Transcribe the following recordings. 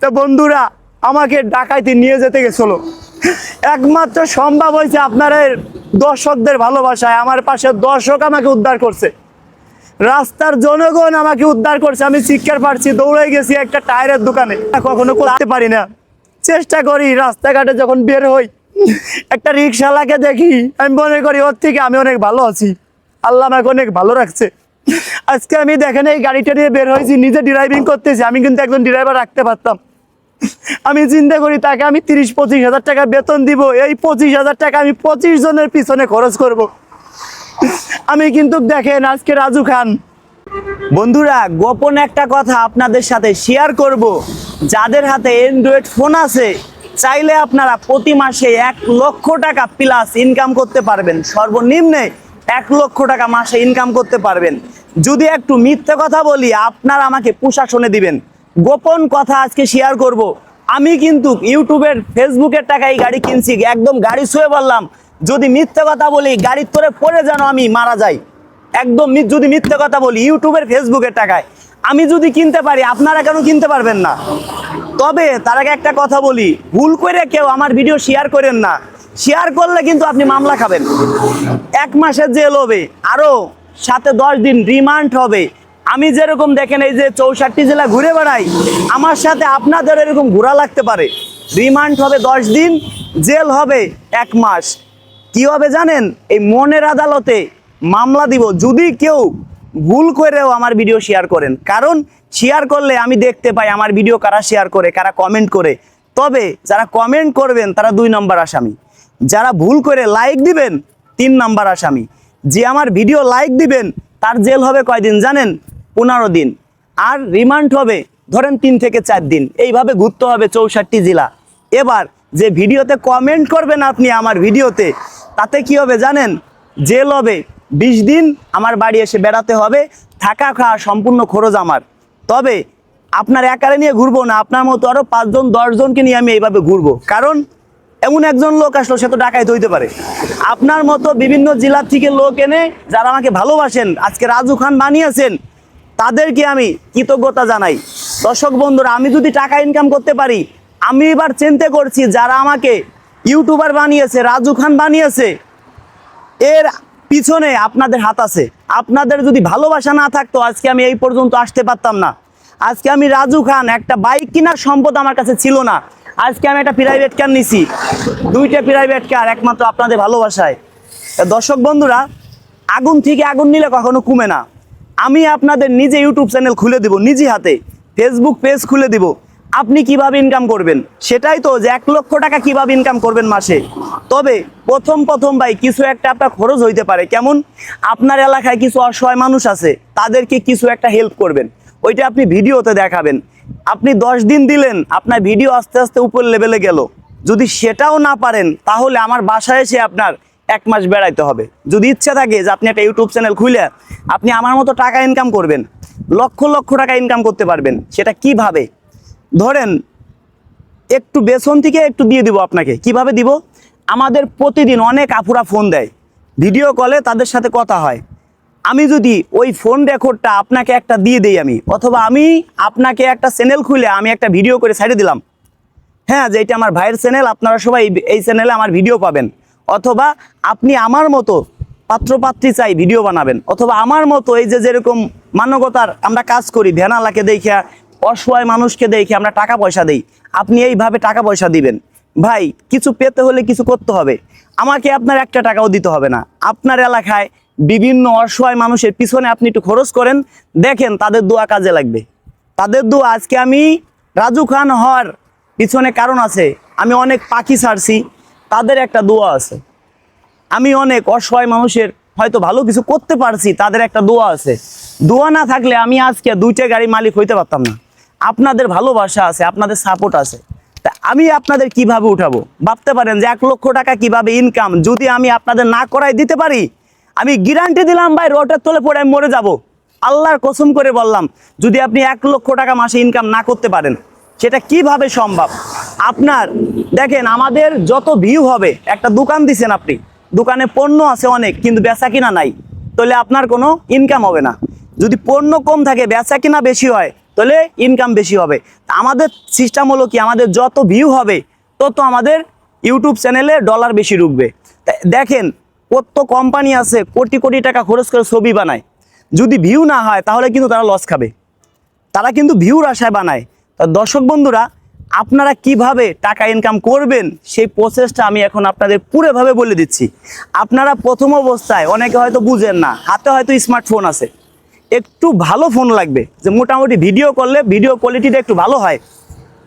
তা বন্ধুরা, আমাকে ডাকাইতে নিয়ে যেতে গেছিল। একমাত্র সম্ভব হয়েছে আপনার দর্শকদের ভালোবাসায়, আমার পাশে দর্শক আমাকে উদ্ধার করছে। রাস্তার জনগণ আমাকে উদ্ধার করছে। আমি শিক্ষার পারছি দৌড়ে গেছি একটা টায়ারের দোকানে। কখনো করতে পারি না। চেষ্টা করি রাস্তাঘাটে যখন বের হই, একটা রিক্সাওয়ালাকে দেখি। আমি মনে করি, ওর থেকে আমি অনেক ভালো আছি। আল্লাহ আমাকে অনেক ভালো রাখছে। আজকে আমি দেখেন এই গাড়িটা নিয়ে বের হয়েছি, নিজে ড্রাইভিং করতেছি, আমি কিন্তু একজন ড্রাইভার রাখতে পারতাম। আমি চিন্তা করি তাকে আমি তিরিশ, পঁচিশ হাজার টাকা বেতন দিব, এই পঁচিশ হাজার টাকা আমি পঁচিশ জনের পিছনে খরচ করব। আমি কিন্তু দেখেন আজকে রাজু খান। বন্ধুরা, গোপন একটা কথা আপনাদের সাথে শেয়ার করব। যাদের হাতে অ্যান্ড্রয়েড ফোন আছে, চাইলে আপনারা প্রতি মাসে এক লক্ষ টাকা প্লাস ইনকাম করতে পারবেন। সর্বনিম্নে এক লক্ষ টাকা মাসে ইনকাম করতে পারবেন। যদি একটু মিথ্যে কথা বলি, আপনারা আমাকে প্রশাসনে দিবেন। গোপন কথা আজকে শেয়ার করব। আমি কিন্তু ইউটিউবের, ফেসবুকের টাকায় গাড়ি কিনছি, একদম গাড়ি শুয়ে বললাম। যদি মিথ্যে কথা বলি, গাড়ির তোরে পড়ে যেন আমি মারা যাই। একদম যদি মিথ্যে কথা বলি, ইউটিউবের, ফেসবুকের টাকায়। আমি যদি কিনতে পারি, আপনারা কেন কিনতে পারবেন না? তবে তার আগে একটা কথা বলি, ভুল করে কেউ আমার ভিডিও শেয়ার করেন না। শেয়ার করলে কিন্তু আপনি মামলা খাবেন। এক মাসের জেল হবে। আরও সাথে দশ দিন রিমান্ড হবে। আমি যেরকম দেখেন এই যে চৌষট্টি জেলা ঘুরে বেড়াই, আমার সাথে আপনাদের এরকম ঘোরা লাগতে পারে। রিমান্ড হবে দশ দিন, জেল হবে এক মাস। কি হবে জানেন? এই মনের আদালতে মামলা দিব। যদি কেউ ভুল করেও আমার ভিডিও শেয়ার করেন। কারণ শেয়ার করলে আমি দেখতে পাই আমার ভিডিও কারা শেয়ার করে, কারা কমেন্ট করে। তবে যারা কমেন্ট করবেন, তারা দুই নম্বর আসামি। যারা ভুল করে লাইক দিবেন, তিন নম্বর আসামি। যে আমার ভিডিও লাইক দিবেন, তার জেল হবে কয়দিন জানেন? পনেরো দিন। আর রিমান্ড হবে, ধরেন তিন থেকে চার দিন। এইভাবে ঘুরতে হবে চৌষট্টি জেলা। এবার যে ভিডিওতে কমেন্ট করবেন আপনি আমার ভিডিওতে, তাতে কি হবে জানেন? জেল হবে, বিশ দিন আমার বাড়ি এসে বেড়াতে হবে, থাকা খাওয়া সম্পূর্ণ খরচ আমার। তবে আপনার একারে নিয়ে ঘুরবো না, আপনার মতো আরও পাঁচজন, দশজনকে নিয়ে আমি এইভাবে ঘুরবো। কারণ এমন একজন লোক আসলো, সে তো ডাকাইতে হইতে পারে। আপনার মতো বিভিন্ন জেলার থেকে লোক এনে যারা আমাকে ভালোবাসেন, আজকে রাজু খান বানিয়েছেন, তাদেরকে আমি কৃতজ্ঞতা জানাই। দর্শক বন্ধুরা, আমি যদি টাকা ইনকাম করতে পারি, আমি এবার চিন্তা করছি যারা আমাকে ইউটিউবার বানিয়েছে, রাজু খান বানিয়েছে, এর পিছনে আপনাদের হাত আছে। আপনাদের যদি ভালোবাসা না থাকতো, আজকে আমি এই পর্যন্ত আসতে পারতাম না। আজকে আমি রাজু খান একটা বাইক কেনার সম্পদ আমার কাছে ছিল না। আজকে আমি একটা প্রাইভেট কার নিছি। দুইটা প্রাইভেট কার একমাত্র আপনাদের ভালোবাসায়। দর্শক বন্ধুরা, আগুন থেকে আগুন নিলে কখনো কমে না। আমি আপনাদের নিজে ইউটিউব চ্যানেল খুলে দিব, নিজে হাতে। ফেসবুক পেজ খুলে দিব। আপনি কীভাবে ইনকাম করবেন? সেটাই তো যে এক লক্ষ টাকা কীভাবে ইনকাম করবেন মাসে। তবে প্রথম প্রথম ভাই, কিছু একটা আপনার খরচ হইতে পারে। কেমন? আপনার এলাকায় কিছু অসহায় মানুষ আছে, তাদেরকে কিছু একটা হেল্প করবেন। ওইটা আপনি ভিডিওতে দেখাবেন। আপনি দশ দিন দিলেন, আপনার ভিডিও আস্তে আস্তে উপর লেভেলে গেল। যদি সেটাও না পারেন, তাহলে আমার বাসায় এসে আপনার এক মাস বেড়াইতে হবে। যদি ইচ্ছা থাকে যে আপনি একটা ইউটিউব চ্যানেল খুলে আপনি আমার মতো টাকা ইনকাম করবেন, লক্ষ লক্ষ টাকা ইনকাম করতে পারবেন, সেটা কীভাবে? ধরেন, একটু বেসন থেকে একটু দিয়ে দিব আপনাকে। কীভাবে দিব? আমাদের প্রতিদিন অনেক আপুরা ফোন দেয়। ভিডিও কলে তাদের সাথে কথা হয়। আমি যদি ওই ফোন রেকর্ডটা আপনাকে একটা দিয়ে দেই আমি, অথবা আমি আপনাকে একটা চ্যানেল খুলে আমি একটা ভিডিও করে সাইডে দিলাম। হ্যাঁ যে এটা আমার ভাইয়ের চ্যানেল আপনারা সবাই এই- চ্যানেলে আমার ভিডিও পাবেন। অথবা আপনি আমার মতো পাত্রপাত্রী চাই ভিডিও বানাবেন। অথবা আমার মতো এই যে যেরকম মানবতার আমরা কাজ করি ভ্যানালাকে দেখে অসহায় মানুষকে দেখে আমরা টাকা পয়সা দেই, আপনি এইভাবে টাকা পয়সা দিবেন। ভাই, কিছু পেতে হলে কিছু করতে হবে। আমাকে আপনার একটা টাকাও দিতে হবে না। আপনার এলাকায় বিভিন্ন অসহায় মানুষের পিছনে আপনি একটু খরচ করেন, দেখেন তাদের দোয়া কাজে লাগবে। তাদের দোয়া, আজকে আমি রাজু খান হওয়ার পিছনে কারণ আছে, আমি অনেক পাখি ছাড়ছি, তাদের একটা দোয়া আছে। আমি অনেক অসহায় মানুষের হয়তো ভালো কিছু করতে পারছি, তাদের একটা দোয়া আছে। দোয়া না থাকলে আমি আজকে দুইটা গাড়ি মালিক হইতে পারতাম না। আপনাদের ভালোবাসা আছে, আপনাদের সাপোর্ট আছে। তা আমি আপনাদের কীভাবে উঠাবো? ভাবতে পারেন যে এক লক্ষ টাকা কীভাবে ইনকাম যদি আমি আপনাদের না করাই দিতে পারি আমি গ্যারান্টি দিলাম ভাই, রোডের তলে পড়ে আমি মরে যাব। আল্লাহর কসম করে বললাম, যদি আপনি এক লক্ষ টাকা মাসে ইনকাম না করতে পারেন, সেটা কীভাবে সম্ভব? আপনার, দেখেন, আমাদের যত ভিউ হবে, একটা দোকান দিছেন আপনি, দোকানে পণ্য আছে অনেক, কিন্তু বেচা কিনা নাই, তাহলে আপনার কোনো ইনকাম হবে না। যদি পণ্য কম থাকে, বেচা কিনা বেশি হয়, তাহলে ইনকাম বেশি হবে। আমাদের সিস্টেম হলো কি, আমাদের যত ভিউ হবে, তত আমাদের ইউটিউব চ্যানেলে ডলার বেশি ঢুকবে। দেখেন কত কোম্পানি আছে, কোটি কোটি টাকা খরচ করে ছবি বানায়। যদি ভিউ না হয়, তাহলে কিন্তু তারা লস খাবে। তারা কিন্তু ভিউর আশায় বানায়। তা দর্শক বন্ধুরা, আপনারা কীভাবে টাকা ইনকাম করবেন, সেই প্রসেসটা আমি এখন আপনাদের পুরোভাবে বলে দিচ্ছি। আপনারা প্রথম অবস্থায় অনেকে হয়তো বুঝেন না, হাতে হয়তো স্মার্টফোন আছে। একটু ভালো ফোন লাগবে, যে মোটামুটি ভিডিও করলে ভিডিও কোয়ালিটিটা একটু ভালো হয়।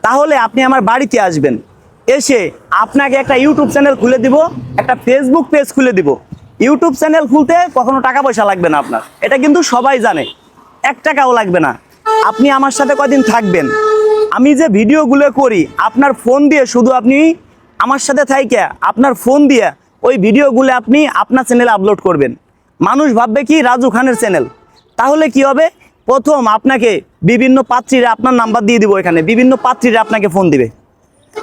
তাহলে আপনি আমার বাড়িতে আসবেন। এসে আপনাকে একটা ইউটিউব চ্যানেল খুলে দিব, একটা ফেসবুক পেজ খুলে দিব। ইউটিউব চ্যানেল খুলতে কখনো টাকা পয়সা লাগবে না আপনার। এটা কিন্তু সবাই জানে। এক টাকাও লাগবে না। আপনি আমার সাথে কদিন থাকবেন? আমি যে ভিডিওগুলো করি, আপনার ফোন দিয়ে শুধু আপনি আমার সাথে থাইকে, আপনার ফোন দিয়ে ওই ভিডিওগুলো আপনি আপনার চ্যানেলে আপলোড করবেন। মানুষ ভাববে কি, রাজু খানের চ্যানেল? তাহলে কি হবে? প্রথম আপনাকে বিভিন্ন পাত্রীরা আপনার নাম্বার দিয়ে দিব এখানে। বিভিন্ন পাত্রীরা আপনাকে ফোন দিবে।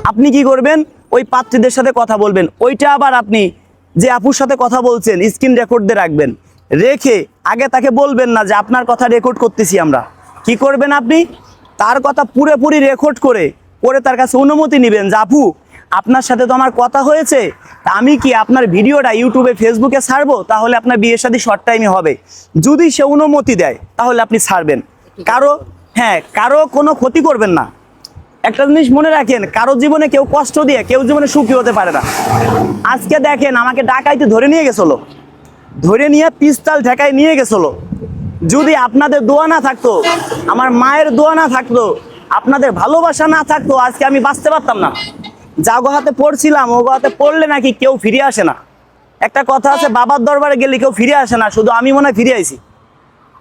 আপনি কি করবেন? ওই পাত্রীদের সাথে কথা বলবেন। ওইটা আবার আপনি যে আপুর সাথে কথা বলছেন, স্ক্রিন রেকর্ড দিয়ে রাখবেন। রেখে আগে তাকে বলবেন না যে, আপনার কথা রেকর্ড করতেছি আমরা। কি করবেন আপনি? তার কথা পুরোপুরি রেকর্ড করে পরে তার কাছে অনুমতি নেবেন যে, আপু, আপনার সাথে তো আমার কথা হয়েছে। তা আমি কি আপনার ভিডিওটা ইউটিউবে ফেসবুকে ছাড়বো? তাহলে আপনার বিয়ের সাথে শর্ট টাইমে হবে। যদি সে অনুমতি দেয়, তাহলে আপনি ছাড়বেন। কারও হ্যাঁ কারও কোনো ক্ষতি করবেন না। একটা জিনিস মনে রাখেন, কারও জীবনে কেউ কষ্ট দিয়ে, কেউ জীবনে সুখী হতে পারে না। আজকে দেখেন, আমাকে ডাকাইতে ধরে নিয়ে গেছিল। ধরে নিয়ে পিস্তাল ঠেকায় নিয়ে গেছিল। যদি আপনাদের দোয়া না থাকতো, আমার মায়ের দোয়া না থাকতো, আপনাদের ভালোবাসা না থাকতো, আজকে আমি বাঁচতে পারতাম না। যাগো হাতে পড়ছিলাম, ও হাতে পড়লে নাকি কেউ ফিরে আসে না। একটা কথা আছে, বাবার দরবারে গেলে কেউ ফিরে আসে না, শুধু আমি মনে হয় ফিরে আইছি।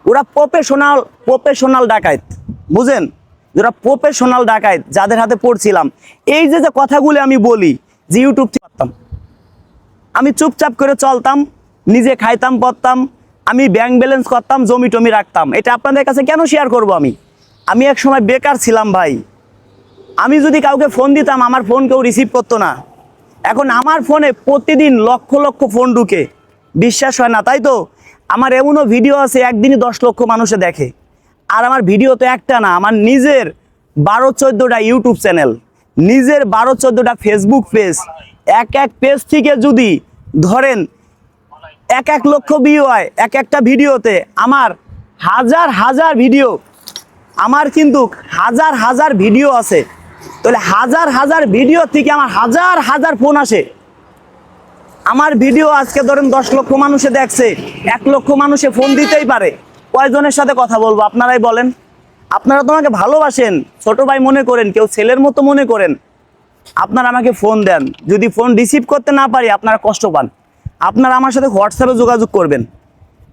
ওরা প্রফেশনাল প্রফেশনাল ডাকাইত, বুঝেন? যারা প্রফেশনাল ডাকাইত যাদের হাতে পড়ছিলাম, এই যে যে কথাগুলি আমি বলি, যে ইউটিউব পারতাম। আমি চুপচাপ করে চলতাম, নিজে খাইতাম, পড়তাম, আমি ব্যাংক ব্যালেন্স করতাম, জমি টমি রাখতাম। এটা আপনাদের কাছে কেন শেয়ার করব আমি? আমি এক সময় বেকার ছিলাম ভাই। আমি যদি কাউকে ফোন দিতাম, আমার ফোন কেউ রিসিভ করতো না। এখন আমার ফোনে প্রতিদিন লক্ষ লক্ষ ফোন ঢুকে। বিশ্বাস হয় না, তাই তো? আমার এমনও ভিডিও আছে, একদিনই দশ লক্ষ মানুষে দেখে। আর আমার ভিডিও তো একটা না, আমার নিজের বারো চোদ্দোটা ইউটিউব চ্যানেল, নিজের বারো চোদ্দোটা ফেসবুক পেজ এক এক পেজ থেকে যদি ধরেন এক এক লক্ষ ভিউ হয় এক একটা ভিডিওতে, আমার হাজার হাজার ভিডিও, আমার কিন্তু হাজার হাজার ভিডিও আছে। তাহলে হাজার হাজার ভিডিও থেকে আমার হাজার হাজার ফোন আসে। আমার ভিডিও আজকে ধরেন দশ লক্ষ মানুষে দেখছে, এক লক্ষ মানুষে ফোন দিতেই পারে। কয়জনের সাথে কথা বলব? আপনারাই বলেন। আপনারা তোমাকে ভালোবাসেন, ছোট ভাই মনে করেন, কেউ ছেলের মতো মনে করেন। আপনারা আমাকে ফোন দেন। যদি ফোন রিসিভ করতে না পারি, আপনারা কষ্ট পান। আপনারা আমার সাথে হোয়াটসঅ্যাপে যোগাযোগ করবেন।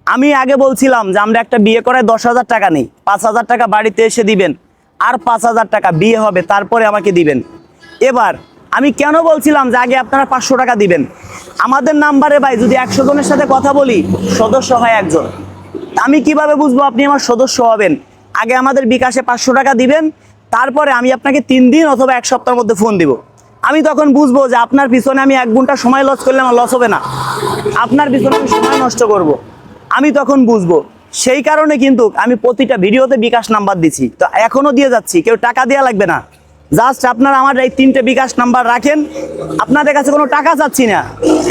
আমি আগে বলছিলাম যে আমরা একটা বিয়ে করায় দশ হাজার টাকা নেই। পাঁচ হাজার টাকা বাড়িতে এসে দিবেন। আর পাঁচ হাজার টাকা বিয়ে হবে, তারপরে আমাকে দিবেন। এবার আমি কেন বলছিলাম যে আগে আপনারা পাঁচশো টাকা দিবেন? আমাদের নাম্বারে ভাই, যদি একশো জনের সাথে কথা বলি, সদস্য হয় একজন। আমি কীভাবে বুঝব আপনি আমার সদস্য হবেন? আগে আমাদের বিকাশে পাঁচশো টাকা দিবেন, তারপরে আমি আপনাকে তিন দিন অথবা এক সপ্তাহের মধ্যে ফোন দিব। আমি তখন বুঝব যে আপনার পিছনে আমি এক ঘণ্টা সময় লস করলে আমার লস হবে না। আপনার পিছনে আমি সময় নষ্ট করব। আমি তখন বুঝব। সেই কারণে কিন্তু আমি প্রতিটা ভিডিওতে বিকাশ নাম্বার দিছি। তো এখনও দিয়ে যাচ্ছি, কেউ টাকা দেওয়া লাগবে না। জাস্ট আপনারা আমার এই তিনটে বিকাশ নাম্বার রাখেন। আপনাদের কাছে কোনো টাকা চাচ্ছি না।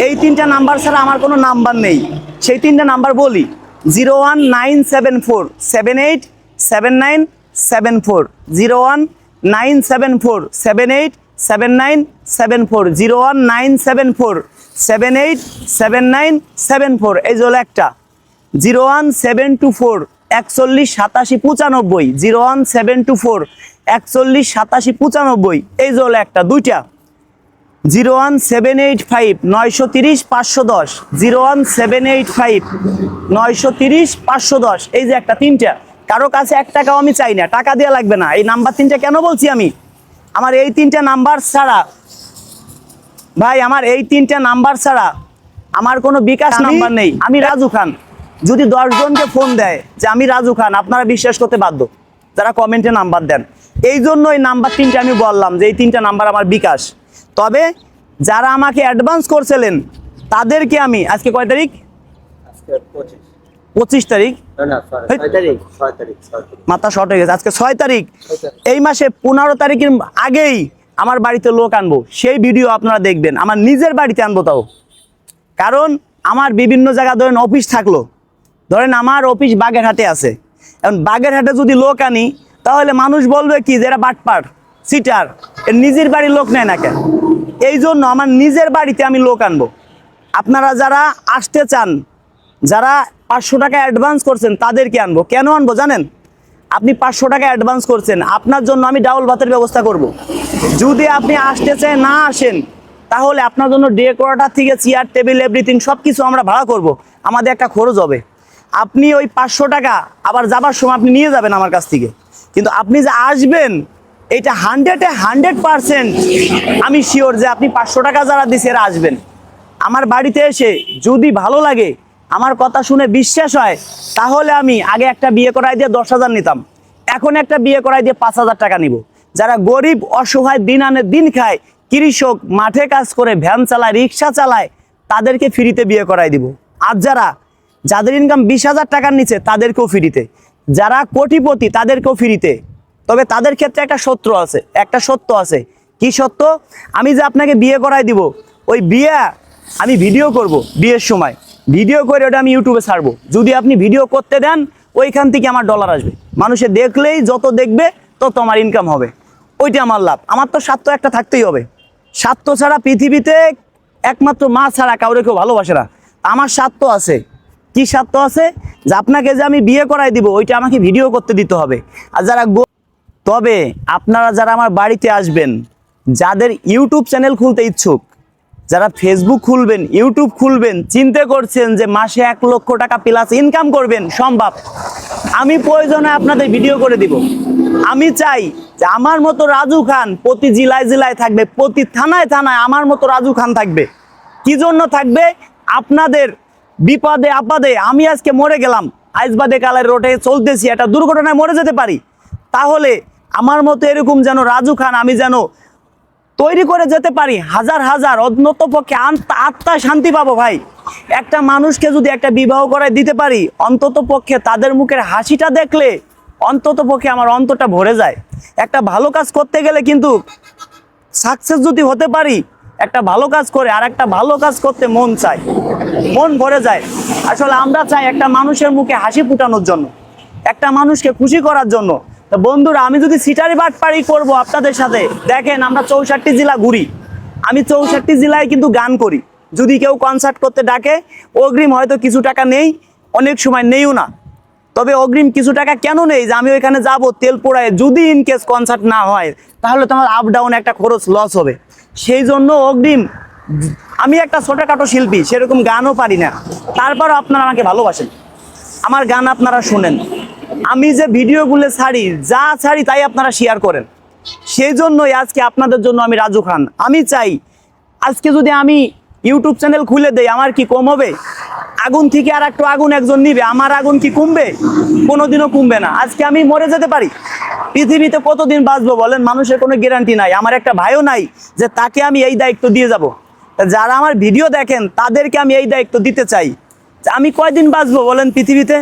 এই তিনটা নাম্বার ছাড়া আমার কোনো নাম্বার নেই। সেই তিনটা নাম্বার বলি। Zero one nine seven four, seven eight, seven nine, seven four, zero one nine seven four, seven eight, seven nine, seven four, zero one nine seven four, seven eight, seven nine, seven four, এই হলো একটা। Zero one seven two four, একচল্লিশ সাতাশি পঁচানব্বই, zero one seven two four, একচল্লিশ সাতাশি পঁচানব্বই, এই হলো একটা, দুইটা। Zero one seven eight five নয়শো তিরিশ পাঁচশো দশ। Zero one seven eight five নয়শো তিরিশ পাঁচশো দশ। এই যে একটা তিনটা কারও কাছে এক টাকাও আমি চাই না টাকা দেওয়া লাগবে না। এই নাম্বার তিনটা কেন বলছি আমি? আমার এই তিনটা নাম্বার ছাড়া ভাই আমার এই তিনটা নাম্বার ছাড়া আমার কোনো বিকাশ নাম্বার নেই। আমি রাজু খান। যদি দশজনকে ফোন দেয় যে আমি রাজু খান আপনারা বিশ্বাস করতে বাধ্য। যারা কমেন্টে নাম্বার দেন। এই জন্য এই নাম্বার তিনটা আমি বললাম যে এই তিনটা নাম্বার আমার বিকাশ। তবে যারা আমাকে অ্যাডভান্স করছিলেন তাদেরকে আমি আজকে কয় তারিখ? পঁচিশ। তারিখ? মাথা শর্ট হয়ে গেছে। আজকে ছয় তারিখ। এই মাসে পনেরো তারিখের আগেই আমার বাড়িতে লোক আনব। সেই ভিডিও আপনারা দেখবেন। আমার নিজের বাড়িতে আনব তাও। কারণ আমার বিভিন্ন জায়গা ধরেন অফিস থাকল। ধরেন আমার অফিস বাগেরহাটে আছে। এখন বাগেরহাটে যদি লোক আনি তাহলে মানুষ বলবে কি যে এরা বাটপার সিটার। এর নিজের বাড়ির লোক নেয় না কেন? এই জন্য আমার নিজের বাড়িতে আমি লোক আনব। আপনারা যারা আসতে চান, যারা পাঁচশো টাকা অ্যাডভান্স করছেন, তাদেরকে আনব। কেন আনব জানেন? আপনি পাঁচশো টাকা অ্যাডভান্স করছেন, আপনার জন্য আমি ডাউল ভাতের ব্যবস্থা করব। যদি আপনি আসতে চাই না আসেন, তাহলে আপনার জন্য ডে থেকে চেয়ার টেবিল এভরিথিং সব কিছু আমরা ভাড়া করব। আমাদের একটা খরচ হবে। আপনি ওই পাঁচশো টাকা আবার যাবার সময় আপনি নিয়ে যাবেন আমার কাছ থেকে। কিন্তু আপনি যে আসবেন এটা হান্ড্রেডে হান্ড্রেড পারসেন্ট আমি শিওর যে আপনি পাঁচশো টাকা যারা দিছে এরা আসবেন। আমার বাড়িতে এসে যদি ভালো লাগে, আমার কথা শুনে বিশ্বাস হয়, তাহলে আমি আগে একটা বিয়ে করাই দিয়ে দশ হাজার নিতাম। এখন একটা বিয়ে করাই দিয়ে পাঁচ হাজার টাকা নিব। যারা গরিব, অসহায়, দিন আনে দিন খায়, কৃষক, মাঠে কাজ করে, ভ্যান চালায়, রিক্সা চালায়, তাদেরকে ফ্রিতে বিয়ে করাই দিব। আর যারা, যাদের ইনকাম বিশ হাজার টাকার নিচে, তাদেরকেও ফ্রিতে। যারা কোটিপতি, তাদেরকেও ফ্রিতে। তবে তাদের ক্ষেত্রে একটা সত্য আছে, একটা সত্য আছে। কি সত্য? আমি যে আপনাকে বিয়ে করাই দিব, ওই বিয়ে আমি ভিডিও করব বিয়ের সময়। ভিডিও করে ওটা আমি ইউটিউবে ছাড়বো। যদি আপনি ভিডিও করতে দেন, ওইখান থেকে আমার ডলার আসবে। মানুষে দেখলেই যত দেখবে, তত আমার ইনকাম হবে। ওইটা আমার লাভ। আমার তো স্বার্থ একটা থাকতেই হবে। স্বার্থ ছাড়া পৃথিবীতে একমাত্র মা ছাড়া কাউরে কেউ ভালোবাসে না। আমার স্বার্থ আছে। কি স্বার্থ আছে? যে আপনাকে যে আমি বিয়ে করাই দিব, ওইটা আমাকে ভিডিও করতে দিতে হবে। আর যারা তবে আপনারা যারা আমার বাড়িতে আসবেন, যাদের ইউটিউব চ্যানেল খুলতে ইচ্ছুক, যারা ফেসবুক খুলবেন, ইউটিউব খুলবেন, চিন্তা করছেন যে মাসে এক লক্ষ টাকা প্লাস ইনকাম করবেন, সম্ভব। আমি প্রয়োজনে আপনাদের ভিডিও করে দিব। আমি চাই যে আমার মতো রাজু খান প্রতি জেলায় জেলায় থাকবে, প্রতি থানায় থানায় আমার মতো রাজু খান থাকবে। কি জন্য থাকবে? আপনাদের বিপদে আপদে আমি আজকে মরে গেলাম। আইসবাদে কালের রোডে চলতেছি, একটা দুর্ঘটনায় মরে যেতে পারি। তাহলে আমার মতো এরকম যেন রাজু খান আমি যেন তৈরি করে যেতে পারি, হাজার হাজার অন্যত পক্ষে আত্মা শান্তি পাবো ভাই। একটা মানুষকে যদি একটা বিবাহ করায় দিতে পারি, অন্তত পক্ষে তাদের মুখের হাসিটা দেখলে অন্তত পক্ষে আমার অন্তটা ভরে যায়। একটা ভালো কাজ করতে গেলে কিন্তু সাকসেস যদি হতে পারি, একটা ভালো কাজ করে আর একটা ভালো কাজ করতে মন চায়। মন ভরে যায়। আসলে আমরা চাই একটা মানুষের মুখে হাসি ফুটানোর জন্য, একটা মানুষকে খুশি করার জন্য। তো বন্ধুরা, আমি যদি সিটারি বাটপাড়ি করব আপনাদের সাথে, দেখেন আমরা চৌষট্টি জেলা ঘুরি। আমি চৌষট্টি জেলায় কিন্তু গান করি। যদি কেউ কনসার্ট করতে ডাকে, অগ্রিম হয়তো কিছু টাকা নেই, অনেক সময় নেইও না। তবে অগ্রিম কিছু টাকা কেন নেই যে আমি ওইখানে যাব তেল পোড়ায় যদি ইন কেস কনসার্ট না হয়, তাহলে তো আমার আপ ডাউন একটা খরচ লস হবে। সেই জন্য অগ্রিম, আমি একটা ছোটোখাটো শিল্পী, সেরকম গানও পারি না। তারপরও আপনারা আমাকে ভালোবাসেন। আমার গান আপনারা শুনেন। আমি যে ভিডিওগুলো ছাড়ি, যা ছাড়ি তাই আপনারা শেয়ার করেন। সেই জন্যই আজকে আপনাদের জন্য আমি রাজু খান। আমি চাই, আজকে যদি আমি ইউটিউব চ্যানেল খুলে দেই, আমার কি কম হবে? আগুন থেকে আর একটু আগুন একজন নিবে, আমার আগুন কি কমবে? কোনোদিনও কমবে না। আজকে আমি মরে যেতে পারি। পৃথিবীতে কতদিন বাঁচবো বলেন? মানুষের কোনো গ্যারান্টি নাই। আমার একটা ভাইও নাই যে তাকে আমি এই দায়িত্ব দিয়ে যাব। যারা আমার ভিডিও দেখেন, তাদেরকে আমি এই দায়িত্ব দিতে চাই। আমি কয়দিন বাঁচবো বলেন পৃথিবীতে?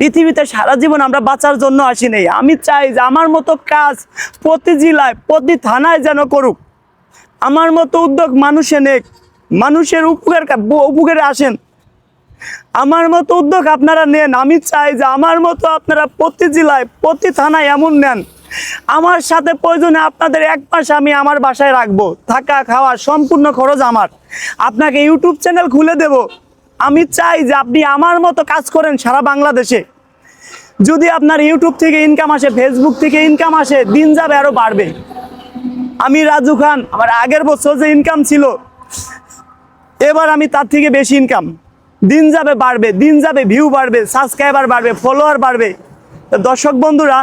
পৃথিবীতে সারা জীবন আমরা বাঁচার জন্য আসি নেই। আমি চাই যে আমার মতো কাজ প্রতি জেলায়, প্রতি থানায় যেন করুক। আমার মতো উদ্যোগ মানুষে নেক, মানুষের উপকার উপকারে আসেন। আমার মতো উদ্যোগ আপনারা নেন। আমি চাই যে আমার মতো আপনারা প্রতি জেলায়, প্রতি থানায় এমন নেন। আমার সাথে প্রয়োজনে আপনাদের এক মাস আমি আমার বাসায় রাখব। থাকা, খাওয়া সম্পূর্ণ খরচ আমার। আপনাকে ইউটিউব চ্যানেল খুলে দেব। আমি চাই যে আপনি আমার মতো কাজ করেন সারা বাংলাদেশে। যদি আপনার ইউটিউব থেকে ইনকাম আসে ফেসবুক থেকে ইনকাম আসে, দিন যাবে আরও বাড়বে। আমি রাজু খান, আমার আগের বছর যে ইনকাম ছিল, এবার আমি তার থেকে বেশি ইনকাম দিন যাবে বাড়বে, দিন যাবে ভিউ বাড়বে সাবস্ক্রাইবার বাড়বে ফলোয়ার বাড়বে। দর্শক বন্ধুরা,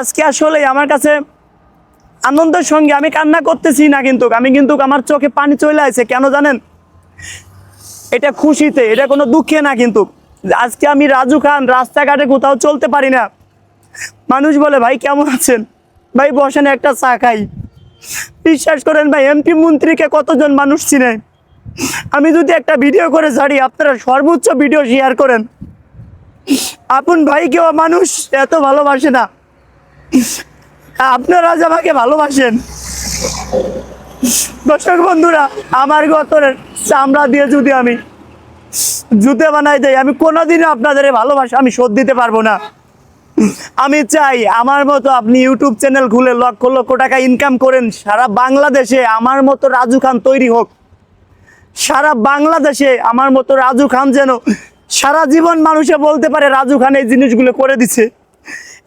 আজকে আসলে আমার কাছে আনন্দের সঙ্গে আমি কান্না করতেছি না কিন্তু, আমি কিন্তু আমার চোখে পানি চলে আসে, কেন জানেন? এটা খুশিতে, এটা কোনো দুঃখে না কিন্তু। আজকে আমি রাজু খান, রাস্তাঘাটে কোথাও চলতে পারি না। মানুষ বলে, ভাই, কেমন আছেন? ভাই, বসেন, একটা চা খাই। বিশ্বাস করেন ভাই এমপি মন্ত্রীকে কতজন মানুষ চিনে? আমি যদি একটা ভিডিও করে ছাড়ি, আপনারা সর্বোচ্চ ভিডিও শেয়ার করেন। আপন ভাইকেও মানুষ এত ভালোবাসে না। আপনারা আজ আমাকে ভালোবাসেন। দর্শক বন্ধুরা, আমার গতরের চামড়া দিয়ে যদি আমি জুতে বানাই দেয় আমি কোনোদিনও আপনাদের ভালোবাসা, আমি শোধ দিতে পারব না। আমি চাই আমার মতো আপনি ইউটিউব চ্যানেল খুলে লক্ষ লক্ষ টাকা ইনকাম করেন, সারা বাংলাদেশে আমার মতো রাজু খান তৈরি হোক। সারা বাংলাদেশে আমার মতো রাজু খান যেন সারা জীবন মানুষে বলতে পারে, রাজু খান এই জিনিসগুলো করে দিছে।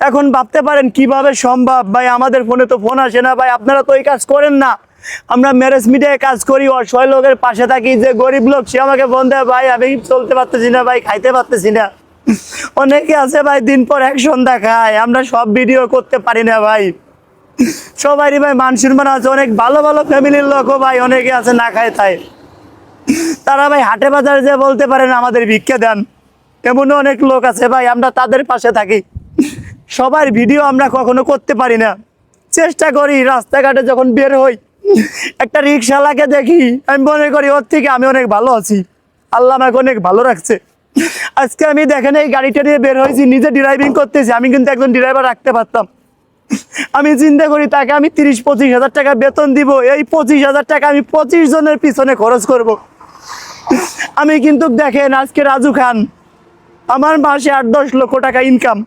এখন ভাবতে পারেন, কীভাবে সম্ভব? ভাই, আমাদের ফোনে তো ফোন আসে না। ভাই, আপনারা তো এই কাজ করেন না। আমরা ম্যারেজ মিডিয়ায় কাজ করি অসহায় লোকের পাশে থাকি, যে গরিব লোক, সে আমাকে ফোন ভাই, আমি চলতে পারতেছি না, ভাই, খাইতে পারতেছি না। অনেকে আছে, ভাই, দিন পর এক সন্ধ্যা খায়, আমরা সব ভিডিও করতে পারি না, ভাই। সবারই, ভাই, মান সম্মান আছে, অনেক ভালো ভালো ফ্যামিলির লোকও ভাই, অনেকে আছে, না খায় তাই। তারা, ভাই, হাটে বাজারে যে বলতে পারেন আমাদের ভিক্ষা দেন। এমনও অনেক লোক আছে, ভাই, আমরা তাদের পাশে থাকি। সবার ভিডিও আমরা কখনো করতে পারি না। চেষ্টা করি, রাস্তাঘাটে যখন বের হই একটা রিক্সাওয়ালাকে দেখি, আমি মনে করি ওর থেকে আমি অনেক ভালো আছি। আল্লাহ আমাকে অনেক ভালো রাখছে। আজকে আমি দেখেন এই গাড়িটা নিয়ে বের হয়েছি, নিজে ড্রাইভিং করতেছি, আমি কিন্তু একজন ড্রাইভার রাখতে পারতাম। আমি চিন্তা করি তাকে আমি তিরিশ, পঁচিশ হাজার টাকা বেতন দিব, এই পঁচিশ হাজার টাকা আমি পঁচিশ জনের পিছনে খরচ করব। আমি কিন্তু দেখেন আজকে রাজু খান, আমার মাসে আট, দশ লক্ষ টাকা ইনকাম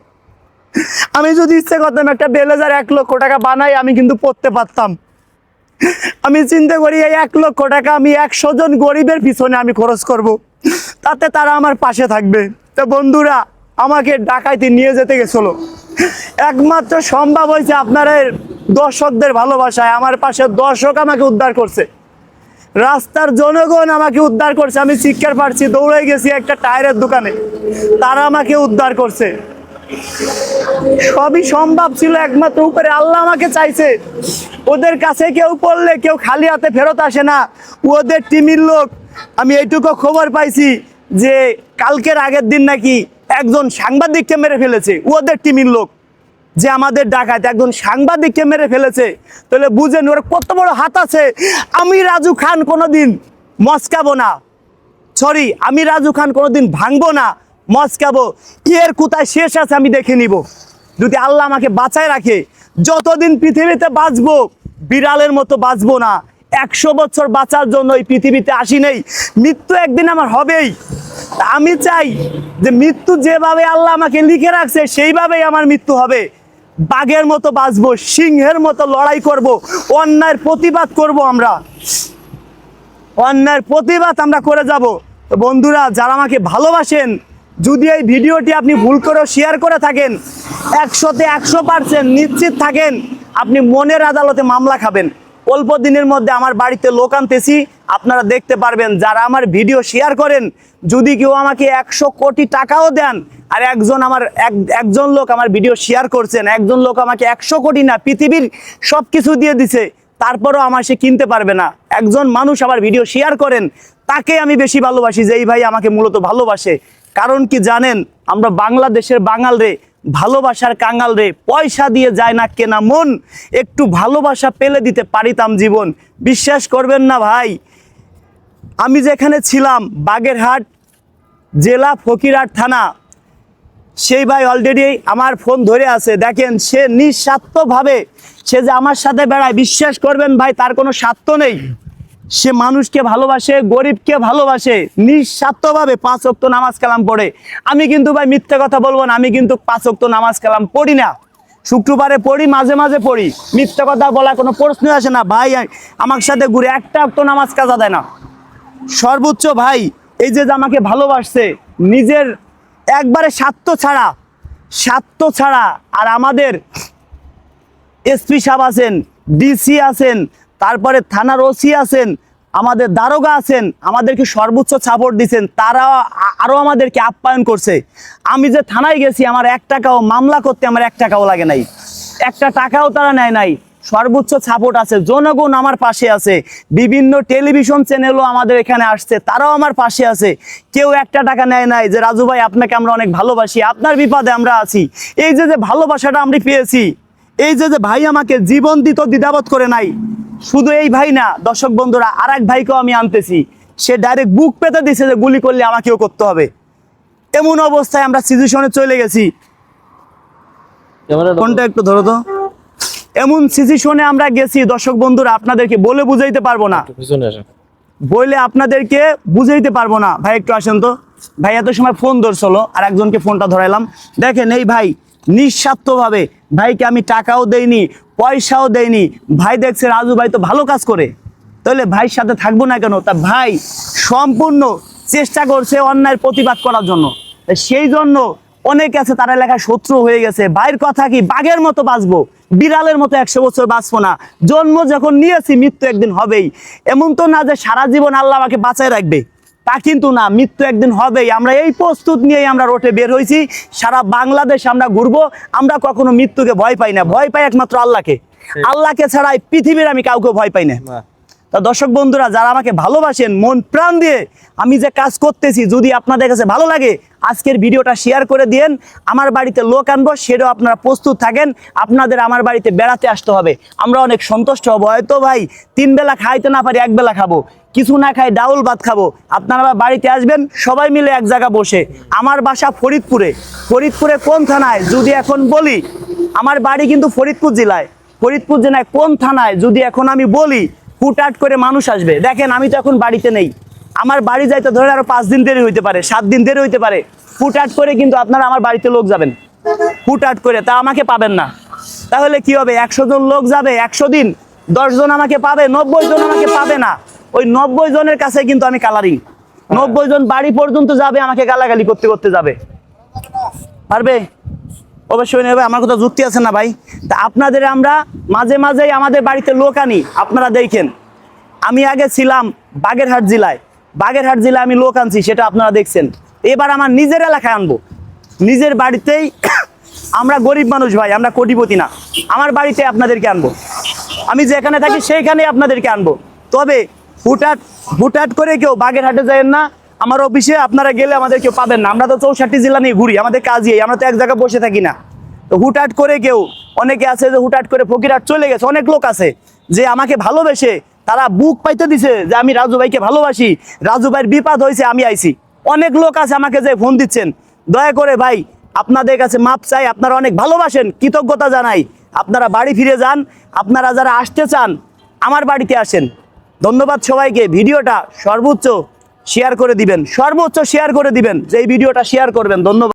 আমি যদি ইচ্ছে করতাম একটা বেলেজার এক লক্ষ টাকা বানাই, আমি কিন্তু পড়তে পারতাম। আমি চিন্তা করি এই এক লক্ষ টাকা আমি একশো জন গরিবের পিছনে আমি খরচ করব। তাতে তারা আমার পাশে থাকবে। তো বন্ধুরা, আমাকে ডাকাইতে নিয়ে যেতে গেছিল। একমাত্র সম্ভব হয়েছে আপনার দর্শকদের ভালোবাসায় আমার পাশে দর্শক আমাকে উদ্ধার করছে। রাস্তার জনগণ আমাকে উদ্ধার করছে। আমি শিক্ষার পারছি দৌড়ে গেছি একটা টায়ারের দোকানে। তারা আমাকে উদ্ধার করছে। সবই সম্ভব ছিল একমাত্র উপরে আল্লাহ আমাকে চাইছে। ওদের কাছে কেউ পড়লে কেউ খালি হাতে ফেরত আসে না। ওদের টিমের লোক, আমি এইটুকু খবর পাইছি যে কালকের আগের দিন নাকি একজন সাংবাদিককে মেরে ফেলেছে, ওদের টিমের লোক। যে আমাদের ডাকাত একজন সাংবাদিককে মেরে ফেলেছে। তাহলে বুঝেন ওর কত বড় হাত আছে। আমি রাজু খান কোনোদিন মস্কাবো না। সরি আমি রাজু খান কোনোদিন ভাঙবো না। মস্কাবো এর কোথায় শেষ আছে আমি দেখে নিব। যদি আল্লাহ আমাকে বাঁচায় রাখে, যতদিন পৃথিবীতে বাঁচবো, বিড়ালের মতো বাঁচবো না। একশো বছর বাঁচার জন্য এই পৃথিবীতে আসি নেই। মৃত্যু একদিন আমার হবেই। আমি চাই যে মৃত্যু যেভাবে আল্লাহ আমাকে লিখে রাখছে, সেইভাবেই আমার মৃত্যু হবে। বাঘের মতো বাঁচবো, সিংহের মতো লড়াই করব, অন্যায়ের প্রতিবাদ করব আমরা। অন্যায়ের প্রতিবাদ আমরা করে যাব। বন্ধুরা, যারা আমাকে ভালোবাসেন যদি এই ভিডিওটি আপনি ভুল করে শেয়ার করে থাকেন, একশোতে একশো পার্সেন্ট নিশ্চিত থাকেন, আপনি মনের আদালতে মামলা খাবেন। অল্প দিনের মধ্যে আমার বাড়িতে লোক আনতেছি, আপনারা দেখতে পারবেন যারা আমার ভিডিও শেয়ার করেন, যদি কেউ আমাকে একশো কোটি টাকাও দেন, আর একজন আমার এক, একজন লোক আমার ভিডিও শেয়ার করছেন, একজন লোক আমাকে একশো কোটি না, পৃথিবীর সব কিছু দিয়ে দিছে, তারপরও আমার সে কিনতে পারবে না। একজন মানুষ আমার ভিডিও শেয়ার করেন, তাকে আমি বেশি ভালোবাসি যে, এই ভাই আমাকে মূলত ভালোবাসে। কারণ কি জানেন? আমরা বাংলাদেশের বাঙাল রে, ভালোবাসার কাঙ্গাল রে, পয়সা দিয়ে যায় না কেনা মন। একটু ভালোবাসা পেলে দিতে পারিতাম জীবন। বিশ্বাস করবেন না ভাই। আমি যেখানে ছিলাম, বাগেরহাট জেলা ফকিরহাট থানা, সেই ভাই অলরেডি আমার ফোন ধরে আছে। দেখেন, সে নিঃস্বার্থভাবে, সে যে আমার সাথে বেড়ায়, বিশ্বাস করবেন ভাই, তার কোনো স্বার্থ নেই। সে মানুষকে ভালোবাসে, গরিবকে ভালোবাসে, নিঃস্বার্থভাবে পাঁচ অক্ত নামাজ কালাম পড়ে। আমি কিন্তু ভাই মিথ্যে কথা বলব না, আমি কিন্তু পাঁচ অক্ত নামাজ কালাম পড়ি না। শুক্রবারে পড়ি, মাঝে মাঝে পড়ি। মিথ্যে কথা বলা কোনো প্রশ্ন আসে না। ভাই আমার সাথে ঘুরে একটা অক্ত নামাজ কাজা দেয় না। সর্বোচ্চ ভাই, এই যে আমাকে ভালোবাসছে, নিজের একবারে স্বার্থ ছাড়া স্বার্থ ছাড়া, আর আমাদের এসপি সাহেব আছেন, ডিসি আছেন তারপরে থানার ওসি আছেন, আমাদের দারোগা আছেন, আমাদেরকে সর্বোচ্চ সাপোর্ট দিচ্ছেন তারা আ- আরও আমাদেরকে আপ্যায়ন করছে। আমি যে থানায় গেছি, আমার এক টাকাও মামলা করতে আমার এক টাকাও লাগে নাই। একটা টাকাও তারা নেয় নাই। সর্বোচ্চ সাপোর্ট আছে, জনগণ আমার পাশে আছে, বিভিন্ন টেলিভিশন চ্যানেলও আমাদের এখানে আসছে, তারাও আমার পাশে আছে। কেউ একটা টাকা নেয় নাই যে, রাজু ভাই, আপনাকে আমরা অনেক ভালোবাসি, আপনার বিপদে আমরা আছি। এই যে যে ভালোবাসাটা আমরা পেয়েছি এই যে যে ভাই আমাকে জীবন দিত দ্বিধাবোধ করে নাই শুধু এই ভাই না দর্শক বন্ধুরা আর এক ভাইকেও আমি আনতেছি। সে ডাইরেক্ট বুক পেতে দিছে যে গুলি করলে আমাকেও করতে হবে। এমন অবস্থায় আমরা সিচুয়েশনে চলে গেছি। ফোনটা একটু ধরো তো। এমন সিচুয়েশনে আমরা গেছি দর্শক বন্ধুরা আপনাদেরকে বলে বুঝাইতে পারব না। বলে আপনাদেরকে বুঝাইতে পারব না। ভাই একটু আসেন তো। ভাই এত সময় ফোন ধরছিল আর একজনকে ফোনটা ধরাইলাম। দেখেন এই ভাই নিঃস্বার্থভাবে ভাইকে আমি টাকাও দেইনি, পয়সাও দেইনি। ভাই দেখছে রাজু ভাই তো ভালো কাজ করে। তাহলে ভাইয়ের সাথে থাকব না কেন? তা ভাই সম্পূর্ণ চেষ্টা করছে অন্যায়ের প্রতিবাদ করার জন্য। সেই জন্য অনেকে আছে, তারা এলাকায় শত্রু হয়ে গেছে। ভাইয়ের কথা কি বাঘের মতো বাঁচবো? বিড়ালের মতো একশো বছর বাঁচবো না। জন্ম যখন নিয়েছি, মৃত্যু একদিন হবেই। এমন তো না যে সারা জীবন আল্লাহ আমাকে বাঁচায় রাখবে। তা কিন্তু না মৃত্যু একদিন হবেই। আমরা এই প্রস্তুত নিয়েই আমরা রোটে বের হয়েছি। সারা বাংলাদেশ আমরা ঘুরবো। আমরা কখনো মৃত্যুকে ভয় পাই না। ভয় পাই একমাত্র আল্লাহকে। আল্লাহকে ছাড়া এই পৃথিবীর আমি কাউকে ভয় পাই না। তা দর্শক বন্ধুরা যারা আমাকে ভালোবাসেন মন প্রাণ দিয়ে আমি যে কাজ করতেছি যদি আপনাদের কাছে ভালো লাগে আজকের ভিডিওটা শেয়ার করে দিয়েন। আমার বাড়িতে লোক আনব সেটাও আপনারা প্রস্তুত থাকেন। আপনাদের আমার বাড়িতে বেড়াতে আসতে হবে। আমরা অনেক সন্তুষ্ট হব। হয়তো ভাই তিন বেলা খাইতে না পারি এক বেলা খাব। কিছু না খাই ডাউল ভাত খাব। আপনারা বাড়িতে আসবেন, সবাই মিলে এক জায়গা বসে। আমার বাসা ফরিদপুরে। ফরিদপুরে কোন থানায়? যদি এখন বলি, আমার বাড়ি কিন্তু ফরিদপুর জেলায়। ফরিদপুর জেলায় কোন থানায়? যদি এখন আমি বলি, হুটহাট করে মানুষ আসবে। দেখেন, আমি তো এখন বাড়িতে নেই। আমার বাড়ি যাইতে ধরে আরও পাঁচ দিন দেরি হইতে পারে, সাত দিন দেরি হইতে পারে। হুটহাট করে কিন্তু আপনারা আমার বাড়িতে লোক যাবেন। হুটহাট করে, তা আমাকে পাবেন না। তাহলে কি হবে? একশো জন লোক যাবে একশো দিন? দশ জন আমাকে পাবে, নব্বই জন আমাকে পাবে না। ওই নব্বই জনের কাছে কিন্তু আমি কালারিং নব্বই জন বাড়ি পর্যন্ত যাবে, আমাকে গালাগালি করতে করতে যাবে। পারবে? অবশ্যই নেবে, আমার কথা যুক্তি আছে না ভাই? তা আপনাদের আমরা মাঝে মাঝেই আমাদের বাড়িতে লোক আনি, আপনারা দেখেন। আমি আগে ছিলাম বাগেরহাট জেলায়। বাগেরহাট জেলায় আমি লোক আনছি, সেটা আপনারা দেখছেন। এবার আমার নিজের এলাকায় আনব। নিজের বাড়িতেই আমরা গরিব মানুষ ভাই, আমরা কোটিপতি না। আমার বাড়িতে আপনাদেরকে আনব। আমি যেখানে থাকি সেইখানে আপনাদেরকে আনব। তবে হুটহাট হুটহাট করে কেউ বাগেরহাটে যায় না। আমার অফিসে আপনারা গেলে আমাদের কেউ পাবেন না। আমরা তো চৌষট্টি জেলা নিয়ে ঘুরি, আমাদের কাজই আমরা তো এক জায়গায় বসে থাকি না। তো হুটহাট করে কেউ, অনেকে আছে যে হুটহাট করে ফকিরহাট চলে গেছে, অনেক লোক আছে যে আমাকে ভালোবেসে তারা বুক পাইতে দিছে যে আমি রাজু ভাইকে ভালোবাসি, রাজু ভাইয়ের বিপদ হয়েছে, আমি আইছি। অনেক লোক আছে আমাকে যে ফোন দিচ্ছেন, দয়া করে ভাই, আপনাদের কাছে মাপ চাই, আপনারা অনেক ভালোবাসেন, কৃতজ্ঞতা জানাই। আপনারা বাড়ি ফিরে যান, আপনারা যারা আসতে চান, আমার বাড়িতে আসেন। ধন্যবাদ সবাইকে। ভিডিওটা সর্বোচ্চ শেয়ার করে দিবেন। সর্বোচ্চ শেয়ার করে দিবেন। যে ভিডিওটা শেয়ার করবেন, ধন্যবাদ।